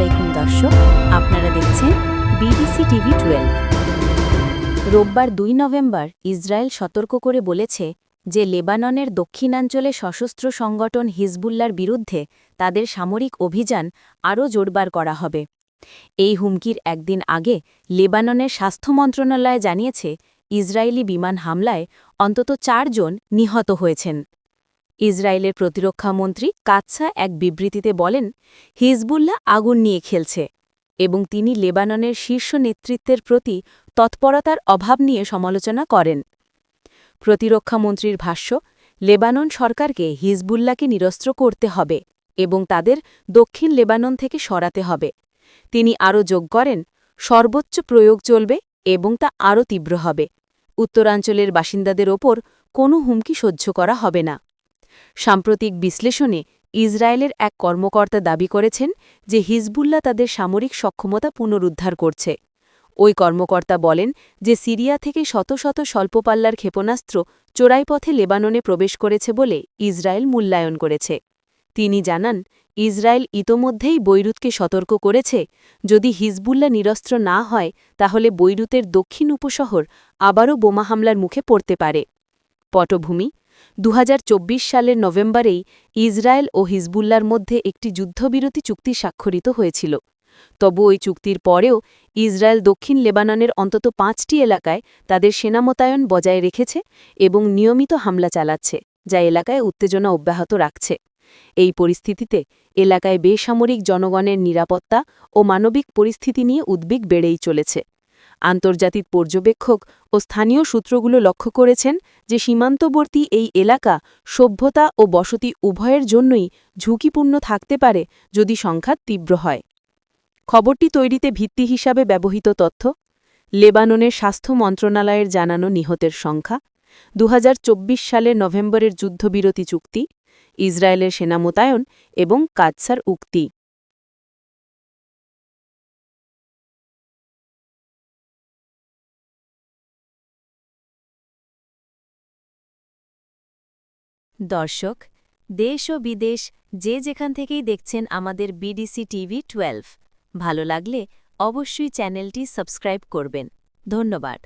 আলাইকুম দর্শক, আপনারা দেখছেন বিবিসি টিভি টুয়েলভ রোববার দুই নভেম্বর ইসরায়েল সতর্ক করে বলেছে যে লেবাননের দক্ষিণাঞ্চলে সশস্ত্র সংগঠন হিজবুল্লার বিরুদ্ধে তাদের সামরিক অভিযান আরও জোরবার করা হবে। এই হুমকির একদিন আগে লেবাননের স্বাস্থ্য মন্ত্রণালয় জানিয়েছে, ইসরায়েলি বিমান হামলায় অন্তত চারজন নিহত হয়েছেন। ইসরায়েলের প্রতিরক্ষা মন্ত্রী কাৎসা এক বিবৃতিতে বলেন, হিজবুল্লাহ আগুন নিয়ে খেলছে এবং তিনি লেবাননের শীর্ষ নেতৃত্বের প্রতি তৎপরতার অভাব নিয়ে সমালোচনা করেন। প্রতিরক্ষামন্ত্রীর ভাষ্য, লেবানন সরকারকে হিজবুল্লাহকে নিরস্ত্র করতে হবে এবং তাদের দক্ষিণ লেবানন থেকে সরাতে হবে। তিনি আরও যোগ করেন, সর্বোচ্চ প্রয়োগ চলবে এবং তা আরও তীব্র হবে। উত্তরাঞ্চলের বাসিন্দাদের ওপর কোনো হুমকি সহ্য করা হবে না। সাম্প্রতিক বিশ্লেষণে ইসরায়েলের এক কর্মকর্তা দাবি করেছেন যে হিজবুল্লাহ তাদের সামরিক সক্ষমতা পুনরুদ্ধার করছে। ওই কর্মকর্তা বলেন যে সিরিয়া থেকে শত শত স্বল্পপাল্লার ক্ষেপণাস্ত্র চোরাই পথে লেবাননে প্রবেশ করেছে বলে ইসরায়েল মূল্যায়ন করেছে। তিনি জানান, ইসরায়েল ইতোমধ্যেই বৈরুতকে সতর্ক করেছে, যদি হিজবুল্লাহ নিরস্ত্র না হয়, তাহলে বৈরুতের দক্ষিণ উপশহর আবারও বোমা হামলার মুখে পড়তে পারে। পটভূমি দু হাজার চব্বিশ সালের নভেম্বরেই ইসরায়েল ও হিজবুল্লার মধ্যে একটি যুদ্ধবিরতি চুক্তি স্বাক্ষরিত হয়েছিল। তবু ওই চুক্তির পরেও ইসরায়েল দক্ষিণ লেবাননের অন্তত পাঁচটি এলাকায় তাদের সেনা মোতায়েন বজায় রেখেছে এবং নিয়মিত হামলা চালাচ্ছে, যা এলাকায় উত্তেজনা অব্যাহত রাখছে। এই পরিস্থিতিতে এলাকায় বেসামরিক জনগণের নিরাপত্তা ও মানবিক পরিস্থিতি নিয়ে উদ্বেগ বেড়েই চলেছে। আন্তর্জাতিক পর্যবেক্ষক ও স্থানীয় সূত্রগুলো লক্ষ্য করেছেন যে সীমান্তবর্তী এই এলাকা সভ্যতা ও বসতি উভয়ের জন্যই ঝুঁকিপূর্ণ থাকতে পারে যদি সংখ্যা তীব্র হয়। খবরটি তৈরিতে ভিত্তি হিসাবে ব্যবহৃত তথ্য, লেবাননের স্বাস্থ্য মন্ত্রণালয়ের জানানো নিহতের সংখ্যা দু হাজার চব্বিশ সালের নভেম্বরের যুদ্ধবিরতি চুক্তি, ইসরায়েলের সেনা মোতায়ন এবং কাৎসার উক্তি। দর্শক, দেশ ও বিদেশ যে যেখান থেকেই দেখছেন আমাদের বিডিসি টিভি টুয়েলভ ভালো লাগলে অবশ্যই চ্যানেলটি সাবস্ক্রাইব করবেন। ধন্যবাদ।